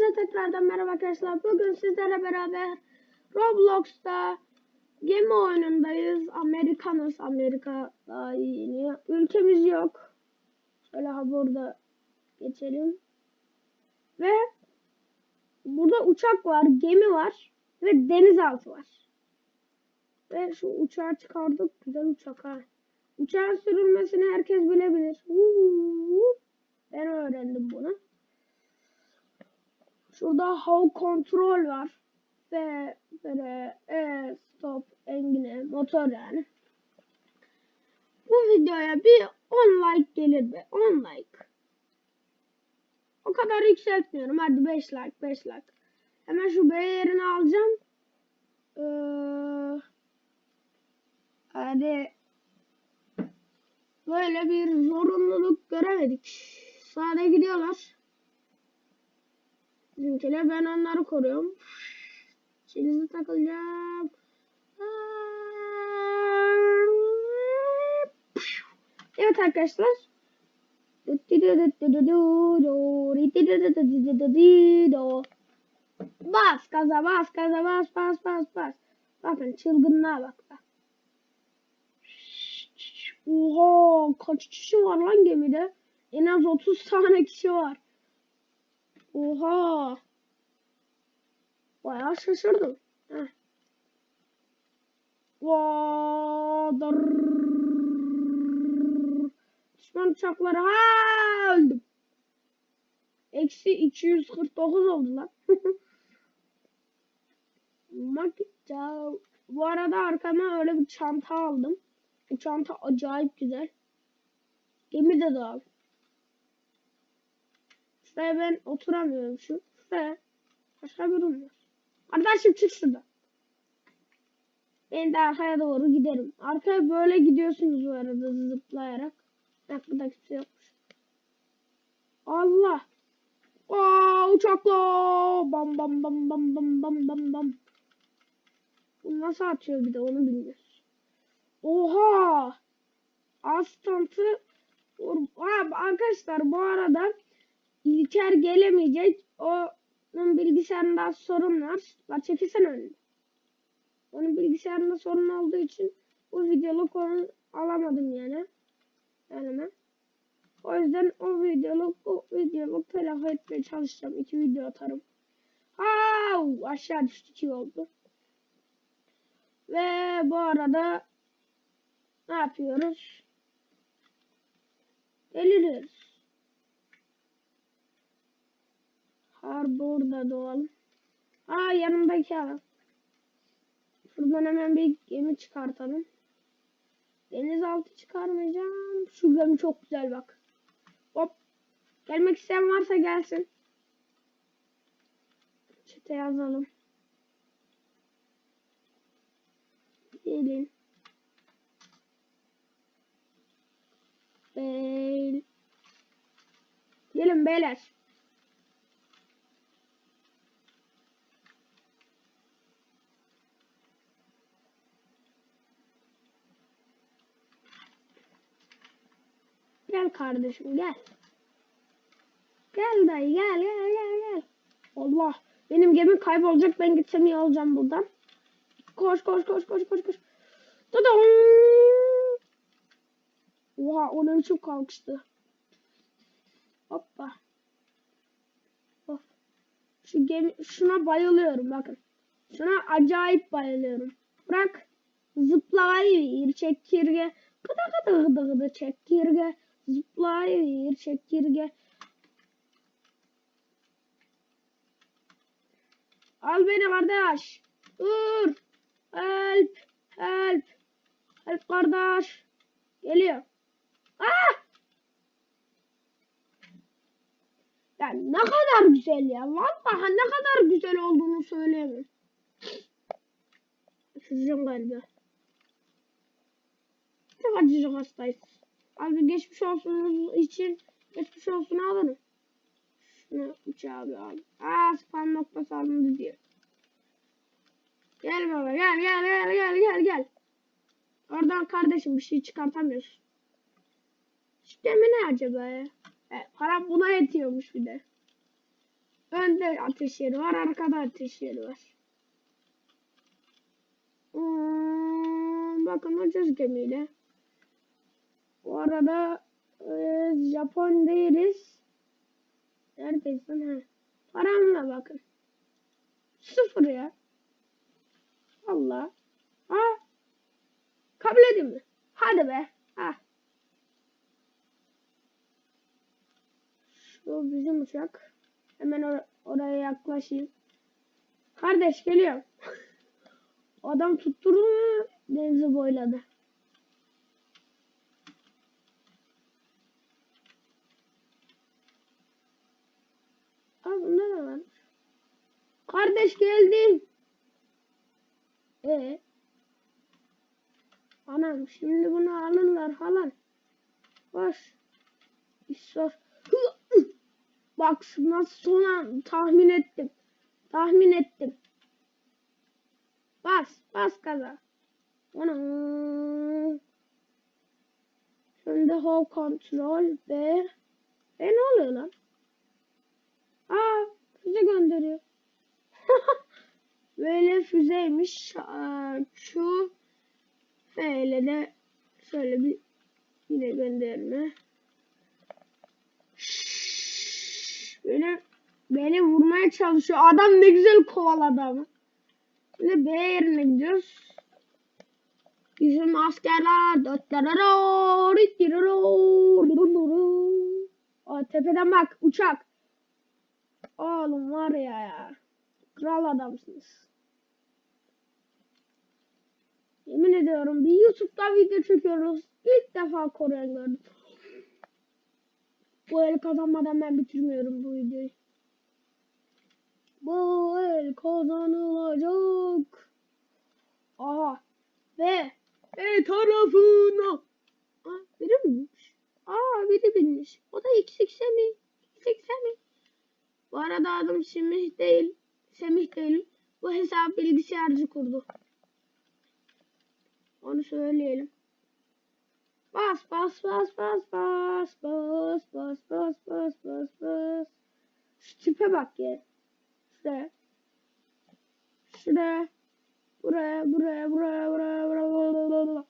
Hepinize tekrardan merhaba arkadaşlar. Bugün sizlerle beraber Roblox'ta gemi oyunundayız. Amerikanız. Amerika daha yeni. Ülkemiz yok. Şöyle ha burada geçelim. Ve burada uçak var, gemi var ve denizaltı var. Ve şu uçağı çıkardık. Güzel uçak ha. Uçağın sürülmesini herkes bilebilir. Ben öğrendim bunu. Şurada how control var. Ve böyle e, stop, engine, motor yani. Bu videoya bir 10 like gelir be. 10 like. O kadar yükseltmiyorum. Hadi 5 like, 5 like. Hemen şu B yerini alacağım. Ee, hadi böyle bir zorunluluk göremedik. Sağda gidiyorlar. Bizimkiler ben onları koruyorum. Çinizi takılacağım. Evet arkadaşlar. Bas gaza bas gaza bas bas bas bas. Bakın çılgınlığa bak bak. Oha kaç kişi var lan gemide? En az 30 tane kişi var. Oha. Bayağı şaşırdım. Heh. Vaa, darrrr. Düşman uçakları ha öldüm. Eksi 249 oldu lan. Bu arada arkama öyle bir çanta aldım. Bu çanta acayip güzel. Gemi de doğal. Şuraya ben oturamıyorum şu. Şuraya. Başka bir room var. Arkadaşım çık şurada. Ben de arkaya doğru giderim. Arkaya böyle gidiyorsunuz bu arada zıplayarak. Burada kimse yokmuş. Allah. Aa uçakla. Bam bam bam bam bam bam bam bam. Bu nasıl atıyor bir de onu bilmiyoruz. Oha. Astantı. Arkadaşlar bu arada İlker gelemeyecek. Onun bilgisayarında sorun var. La çekilsene önüne. Onun bilgisayarında sorun olduğu için bu videoluk onu alamadım yani. Elime. O yüzden o videoluk o videoluk telafi etmeye çalışacağım. İki video atarım. Au, aşağı düştü iyi oldu. Ve bu arada ne yapıyoruz? Deliriyoruz. Harbor'da doğalım. Aa yanımdaki adam. Şuradan hemen bir gemi çıkartalım. Denizaltı çıkarmayacağım. Şu gemi çok güzel bak. Hop. Gelmek isteyen varsa gelsin. Çete yazalım. Gelin. Beyl. Gelin beyler. Gel kardeşim gel. Gel dayı gel gel gel gel. Allah benim gemim kaybolacak ben gitsem iyi olacağım buradan. Koş koş koş koş koş koş. Tadam. Oha o ne biçim kalkıştı. Hoppa. Of. Şu gemi şuna bayılıyorum bakın. Şuna acayip bayılıyorum. Bırak zıplayıver çekirge. Gıdı gıdı gıdı gıdı çekirge. Zıplayıver çekirge. Al beni kardeş. Dur. Help. Help. Help kardeş. Geliyor. Ah! Ya ne kadar güzel ya. Vallahi ne kadar güzel olduğunu söyleyemem. Üşüyeceğim galiba. Çok acıcık hastayız. Abi geçmiş olsun için geçmiş olsun alırım. Şunu uçağa bir al. Aa spam noktası alındı diyor. Gel baba gel gel gel gel gel gel. Oradan kardeşim bir şey çıkartamıyorsun. İşte ne acaba ya? E, para buna yetiyormuş bir de. Önde ateş yeri var, arkada ateş yeri var. Hmm, bakın ucuz gemiyle. Bu arada e, Japon değiliz. Neredeyiz lan? Ha. Paramla bakın. Sıfır ya. Allah. Ha. Kabul edin mi? Hadi be. Ha. Şu bizim uçak. Hemen or oraya yaklaşayım. Kardeş geliyorum. Adam tutturdu mu denizi boyladı. bunda ne lan? Kardeş geldi. Ee. Anam şimdi bunu alırlar falan. Boş. İsraf. Bak nasıl son tahmin ettim. Tahmin ettim. Bas. Bas kaza. Anam. Şimdi home control ve... E ne oluyor lan? Aa füze gönderiyor. Böyle füzeymiş. Şu F de şöyle bir yine gönderme. Şşş, böyle beni vurmaya çalışıyor. Adam ne güzel kovaladı ama. Şimdi B yerine gidiyoruz. Bizim askerler dörtlere Aa tepeden bak uçak. Oğlum var ya ya. Kral adamsınız. Yemin ediyorum bir YouTube'da video çekiyoruz. İlk defa Kore'yi gördüm. Bu el kazanmadan ben bitirmiyorum bu videoyu. Bu el kazanılacak. Aha. Ve e tarafına. Aa, biri binmiş. Aa biri binmiş. O da 280 mi? 280 mi? Bu arada adım Semih değil. Semih değil. Bu hesap bilgisayarcı kurdu. Onu söyleyelim. Bas bas bas bas bas bas bas bas bas bas bas. Şu tipe bak ya. Şuraya. Şuraya. Buraya buraya buraya buraya buraya buraya.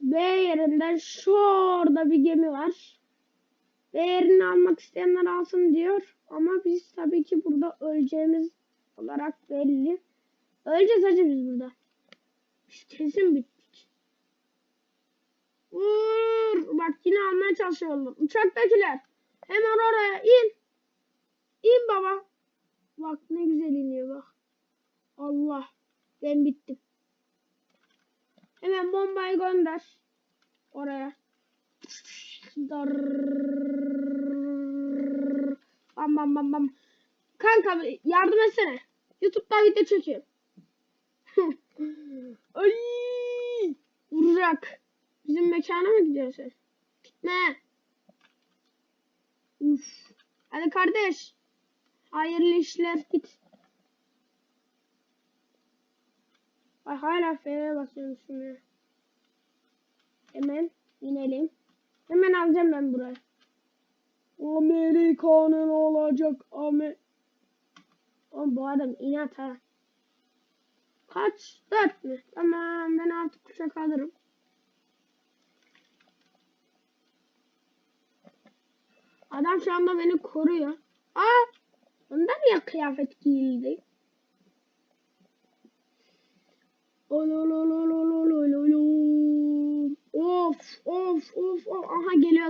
B yerinden şurada bir gemi var. Değerini almak isteyenler alsın diyor. Ama biz tabii ki burada öleceğimiz olarak belli. Öleceğiz acı biz burada. Biz kesin bittik. Vur. Bak yine almaya çalışıyorlar. Uçaktakiler. Hemen oraya in. İn baba. Bak ne güzel iniyor bak. Allah. Ben bittim. Hemen bombayı gönder. Oraya. Bam bam bam bam. Kanka yardım etsene. Youtube'da video çekiyor. Ay! Vuracak. Bizim mekana mı gidiyorsun? Gitme. Uf. Hadi kardeş. Hayırlı işler git. Ay hala F'ye basıyorum şimdi. Hemen inelim. Hemen alacağım ben burayı. Amerika'nın olacak Amer... Oğlum bu adam inat ha. Kaç? Dört mü? Tamam ben artık kuşak alırım. Adam şu anda beni koruyor. Aa! Onda niye kıyafet giyildi?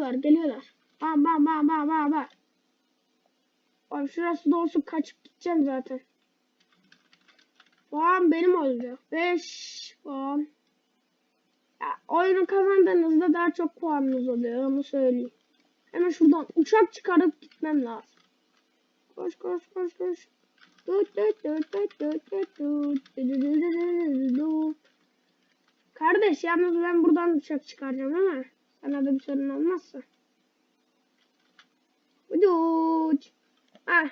Geliyorlar geliyorlar. Bam bam bam bam bam bam. Abi şurası da olsun kaçıp gideceğim zaten. Puan benim oldu. 5 puan. Ya, oyunu kazandığınızda daha çok puanınız oluyor onu söyleyeyim. Hemen şuradan uçak çıkarıp gitmem lazım. Koş koş koş koş. Kardeş yalnız ben buradan uçak çıkaracağım değil mi? Kanalda bir sorun olmazsa. Uduç. Ah.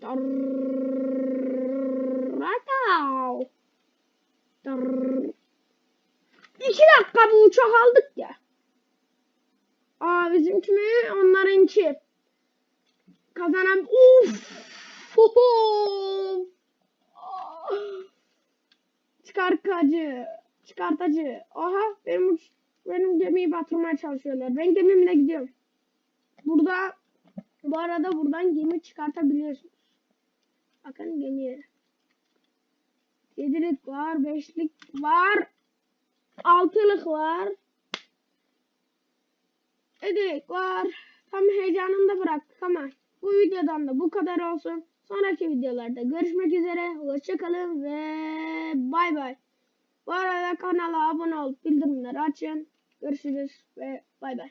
Darratav. Darr. İki dakika bu uçak aldık ya. Aa bizimki mi? Onlarınki. Kazanan... Uf. Çıkar kacı. Çıkartacı. Aha benim benim gemiyi batırmaya çalışıyorlar. Ben gemimle gidiyorum. Burada bu arada buradan gemi çıkartabiliyorsunuz. Bakın gemiye. Yedilik var, beşlik var, altılık var. Edik var. Tam heyecanımda bıraktık ama bu videodan da bu kadar olsun. Sonraki videolarda görüşmek üzere. Hoşçakalın ve bay bay. Bu arada kanala abone olup bildirimleri açın. Görüşürüz ve bay bay.